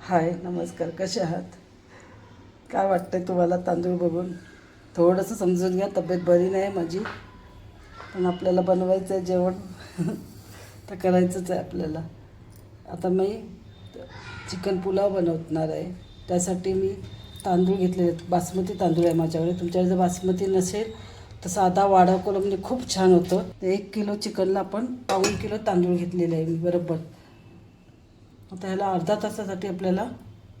हाय नमस्कार कसे आहात? काय वाटतंय तुम्हाला तांदूळ बघून? थोडंसं समजून घ्या तब्येत बरी नाही माझी पण आपल्याला बनवायचं आहे जेवण. तर करायचंच आहे आपल्याला. आता मी चिकन पुलाव बनवणार आहे. त्यासाठी मी तांदूळ घेतले आहेत. बासमती तांदूळ आहे माझ्याकडे. तुमच्याकडे जर बासमती नसेल तर साधा वाडा म्हणजे खूप छान होतं. ते एक किलो चिकनला आपण पाऊण किलो तांदूळ घेतलेले आहे मी बरोबर. आता ह्याला अर्धा तासासाठी आपल्याला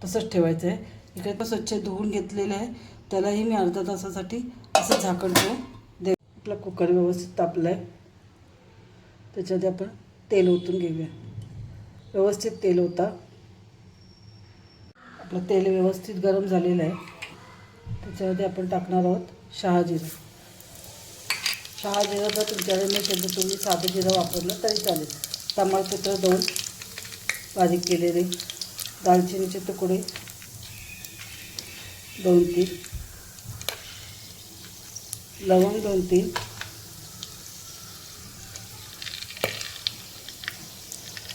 तसंच ठेवायचं आहे इकडे पण स्वच्छ धुवून घेतलेलं आहे. त्यालाही मी अर्धा तासासाठी असं झाकण ठेवून दे आपला कुकर व्यवस्थित तापला आहे त्याच्यामध्ये आपण तेल ओतून घेऊया. व्यवस्थित तेल होता आपलं तेल व्यवस्थित गरम झालेलं आहे. त्याच्यामध्ये आपण टाकणार आहोत शहाजिरं शहाजिरं जर तुमच्याकडे नसेल तर तुम्ही साधं जिरं वापरलं तरी चालेल. तमालपत्र दोन बारीक केलेले दालचिनीचे तुकडे. दोन तीन. लवंग दोन तीन.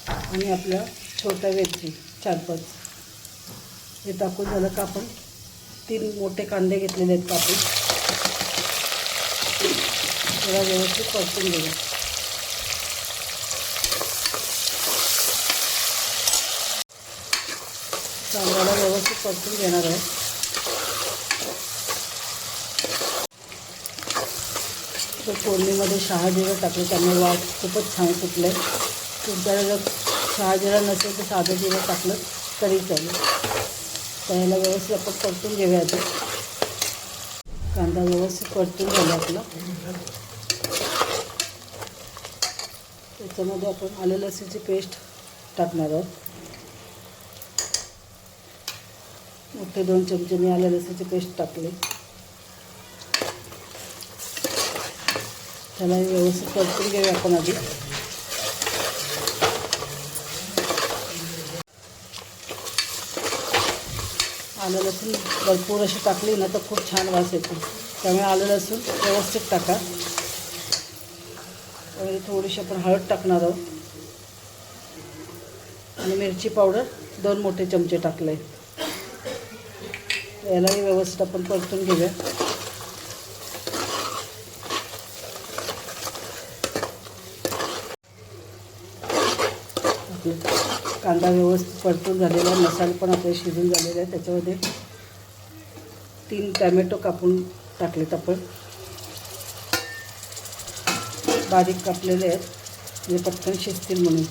आणि आपला छोटा वेलची चार पाच. हे टाकून झालं का आपण तीन मोठे कांदे घेतलेले आहेत कापून थोडा व्यवस्थित परतून घेऊया. कांद्याला व्यवस्थित परतून घेणार आहे. तो फोडणीमध्ये शहाजिरं टाकलं त्यामुळे वाट खूपच छान सुटलं आहे तुमच्या जर शहाजिरं नसेल तर साधं जिरं टाकलं तरी चालेल. त्याला व्यवस्थित आपण परतून घेऊया ते कांदा व्यवस्थित परतून झाला आपला. त्याच्यामध्ये आपण आलं लसूणची पेस्ट टाकणार आहोत. मोठे दोन चमचे मी आल्या लसूणची पेस्ट टाकले. त्याला व्यवस्थित परतून घेऊया आपण आधी. आलं लसूण भरपूर अशी टाकली ना तर खूप छान वास येतो. त्यामुळे आलं लसूण व्यवस्थित टाका. त्यामुळे थोडीशी आपण हळद टाकणार आहोत. आणि मिरची पावडर दोन मोठे चमचे टाकले. यालाही व्यवस्थित आपण परतून घेऊया. कांदा व्यवस्थित परतून झालेला आहे. मसाले पण आपले शिजून झालेले आहे त्याच्यामध्ये तीन टॅमॅटो कापून टाकलेत आपण. बारीक कापलेले आहेत. म्हणजे पटकन शिजतील म्हणून.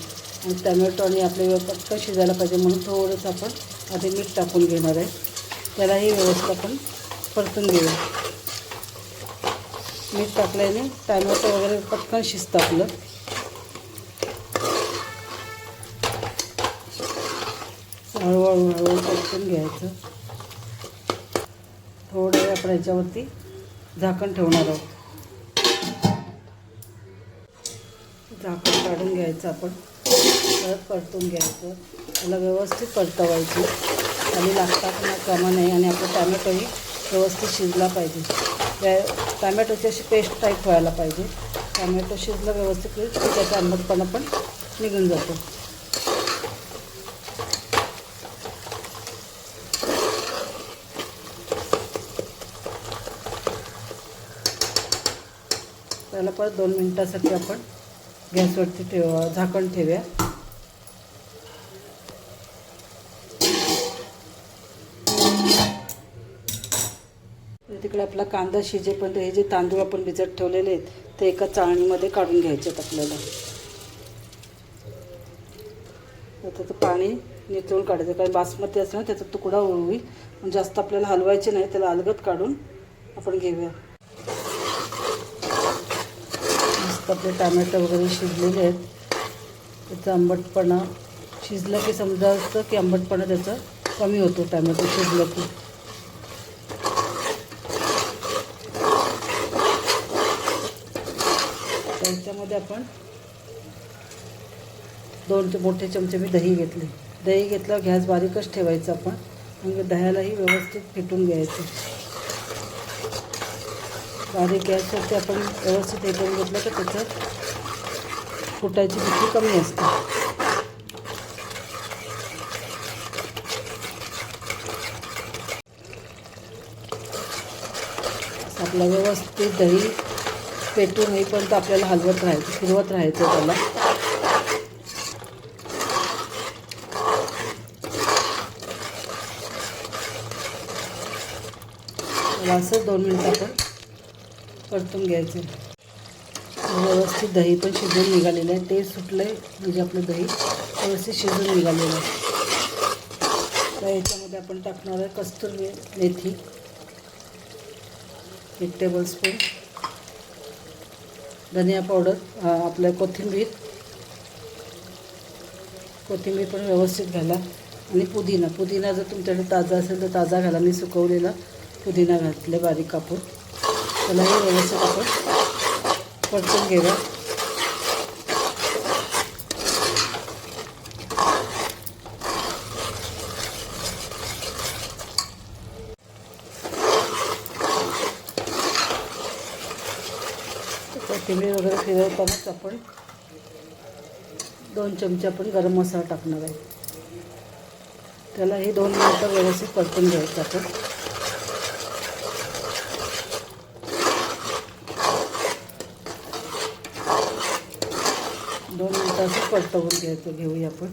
आणि टॅमॅटो आणि आपले पटकन शिजायला पाहिजे म्हणून थोडंसं आपण आधी मीठ टाकून घेणार आहे. त्यालाही व्यवस्थित आपण परतून घेऊया. मीठ टाकल्याने टॅमॅटो वगैरे पटकन शिजतं आपलं. हळूहळू हळूहळू परतून घ्यायचं. थोडं वेळ आपण याच्यावरती झाकण ठेवणार आहोत. झाकण काढून घ्यायचं आपण. परत परतून घ्यायचं. त्याला व्यवस्थित परतवायची. खाली लागतात पण कामा नाही आणि आपलं टॅमॅटोही व्यवस्थित शिजला पाहिजे. त्या टॅमॅटोची अशी पेस्ट टाईप व्हायला पाहिजे. टॅमॅटो शिजलं व्यवस्थित त्याचा आंबटपणा पण निघून जातो. त्याला परत दोन मिनटासाठी आपण गॅसवरती ठेव झाकण ठेवूया. तिकडे आपला कांदा शिजेपर्यंत हे जे तांदूळ आपण भिजत ठेवलेले आहेत ते एका चाळणीमध्ये काढून घ्यायचे आहेत आपल्याला. त्याचं पाणी निचळून काढायचं कारण बासमती असं ना त्याचा तुकडा होईल. पण जास्त आपल्याला हलवायचे नाही त्याला अलगत काढून आपण घेऊया. मस्त आपले टॅमॅटो वगैरे शिजलेले आहेत. त्याचा आंबटपणा शिजलं की समजा असतं की आंबटपणा त्याचा कमी होतो टॅमॅटो शिजलं की. त्यामध्ये आपण दोन ते मोठे चमचे मी दही घेतले. दही घेतलं गॅस बारीकच ठेवायचं आपण आणि दह्यालाही व्यवस्थित फेटून घ्यायचं. बारीक गॅसवरती आपण व्यवस्थित फेटून घेतलं तर त्याचं फुटायची भीती कमी असते. आपलं व्यवस्थित दही पेटून होईपर्यंत आपल्याला हलवत राहायचं फिरवत राहायचं त्याला. असंच असं दोन मिनटं आपण परतून घ्यायचं. व्यवस्थित दही पण शिजून निघालेलं आहे. ते सुटलं आहे म्हणजे आपलं दही व्यवस्थित शिजून निघालेलं आहे. तर याच्यामध्ये आपण टाकणार आहे कस्तुरी मेथी. एक टेबलस्पून धनिया पावडर आपलं कोथिंबीर. कोथिंबीर पण व्यवस्थित घाला आणि पुदिना पुदिना जर तुमच्याकडे ताजा असेल तर ताजा घाला मी सुकवलेला पुदिना घातले बारीक कापून. त्यालाही व्यवस्थित आपण परतून घेऊया. कोथिंबीर वगैरे फिरवतानाच आपण दोन चमचे आपण गरम मसाला टाकणार आहे. त्याला हे दोन मिनटं व्यवस्थित परतून घ्यायचं आपण दोन मिनटं असं परतवून घ्यायचं घेऊया आपण.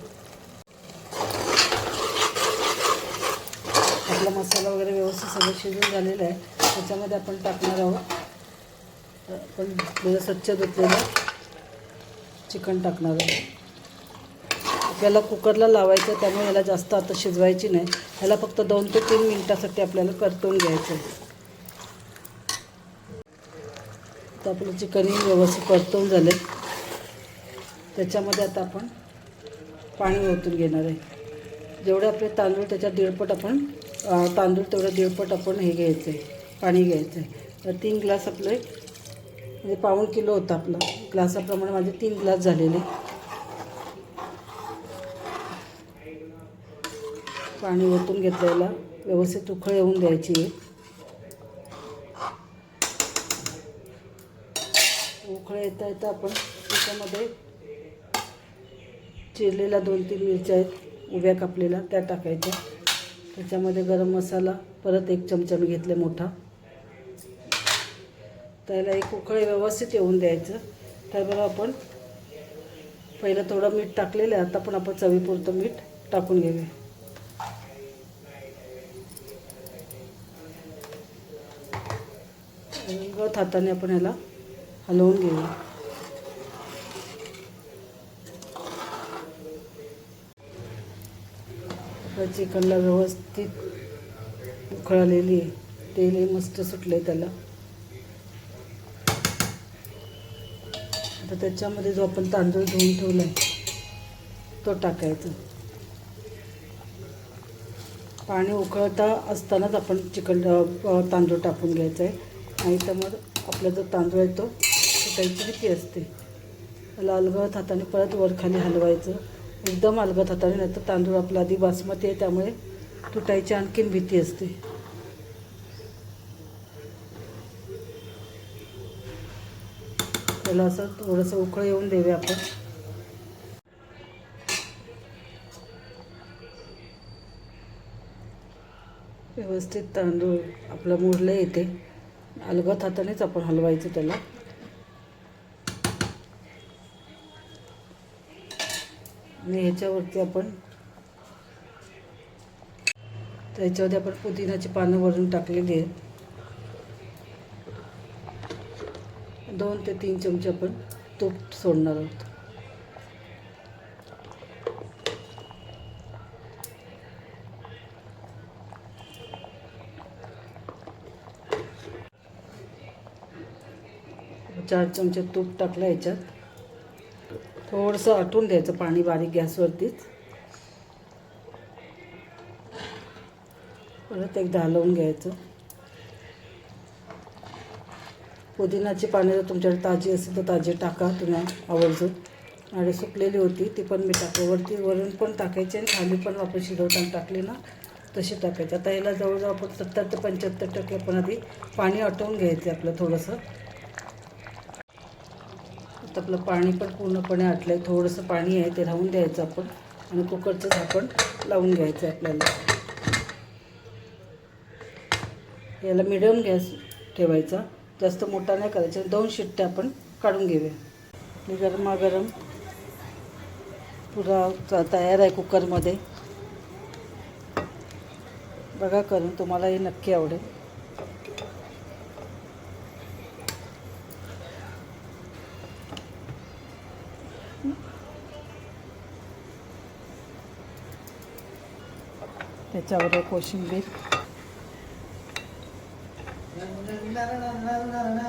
आपला मसाला वगैरे व्यवस्थित सगळं शिजून झालेलं आहे. त्याच्यामध्ये आपण टाकणार आहोत आपण थोडं स्वच्छ धुतलेलं चिकन टाकणार आहे. आपल्याला कुकरला लावायचं त्यामुळे याला जास्त आता शिजवायची नाही. ह्याला फक्त दोन ते तीन मिनटासाठी आपल्याला परतून घ्यायचं आहे. तर आपलं चिकनही व्यवस्थित परतवून झाले त्याच्यामध्ये आता आपण पाणी ओतून घेणार आहे. जेवढे आपले तांदूळ त्याच्यात दीडपट आपण तांदूळ तेवढं दीडपट आपण हे घ्यायचं आहे पाणी घ्यायचं आहे तर तीन ग्लास आपले म्हणजे पाऊण किलो होता आपला. ग्लासाप्रमाणे माझे तीन ग्लास झालेले. पाणी ओतून घेतलेला. व्यवस्थित उखळ येऊन द्यायची. आहे उकळ येता येता आपण त्याच्यामध्ये चिरलेल्या दोन तीन मिरच्या आहेत उभ्या कापलेल्या त्या टाकायच्या. त्याच्यामध्ये गरम मसाला परत एक चमचा मी घेतले मोठा. त्याला एक उकळे व्यवस्थित येऊन द्यायचं. त्याबरोबर आपण पहिलं थोडं मीठ टाकलेलं आहे. आता पण आपण चवीपुरतं मीठ टाकून घेऊया. गत हाताने आपण याला हलवून घेऊया. चिकनला व्यवस्थित उकळलेली आहे. तेलही मस्त सुटले त्याला. आता त्याच्यामध्ये जो आपण तांदूळ धुवून ठेवला आहे तो टाकायचा. पाणी उकळता असतानाच आपण चिकन तांदूळ टाकून घ्यायचा आहे नाही तर मग आपला जो तांदूळ आहे तो सुटायची भीती असते. त्याला अलगद हाताने परत वरखाली हलवायचं. एकदम अलगद हाताने नाही तर तांदूळ आपला आधी बासमती आहे त्यामुळे तुटायची आणखीन भीती असते. त्याला असं थोडंसं उकळ येऊन देऊया आपण. व्यवस्थित तांदूळ आपलं मुरलं येते. अलगत हातानेच आपण हलवायचं त्याला. आणि ह्याच्यावरती आपण त्याच्यावरती आपण पुदिनाची पानं वरून टाकलेली आहेत. दोन ते तीन चमचे आपण तूप सोडणार आहोत. चार चमचे तूप टाकलं याच्यात. थोडंसं आटून द्यायचं पाणी बारीक गॅसवरतीच. परत एकदा हलवून घ्यायचं. पुदिनाची पाने जर तुमच्याकडे ताजी असेल तर ताजी टाका तुम्ही आवर्जून. आणि सुकलेली होती ती पण मी टाकते. वरती वरून पण टाकायची आणि खाली पण आपण शिजवताना टाकली ना तशी टाकायची. आता याला जवळजवळ आपण सत्तर ते पंच्याहत्तर टक्के आपण आधी पाणी आटवून घ्यायचं आपलं थोडंसं. आता आपलं पाणी पण पूर्णपणे आटलं आहे थोडंसं पाणी आहे ते राहून द्यायचं आपण. आणि कुकरचं झाकण लावून घ्यायचं आहे आपल्याला. याला मिडियम गॅस ठेवायचा. जास्त मोठा नाही करायचा. दोन शिट्ट्या आपण काढून घेऊया. गरमागरम पुरा तयार आहे कुकरमध्ये. बघा करून तुम्हाला हे नक्की आवडेल. त्याच्यावर कोशिंबीर. na na na na na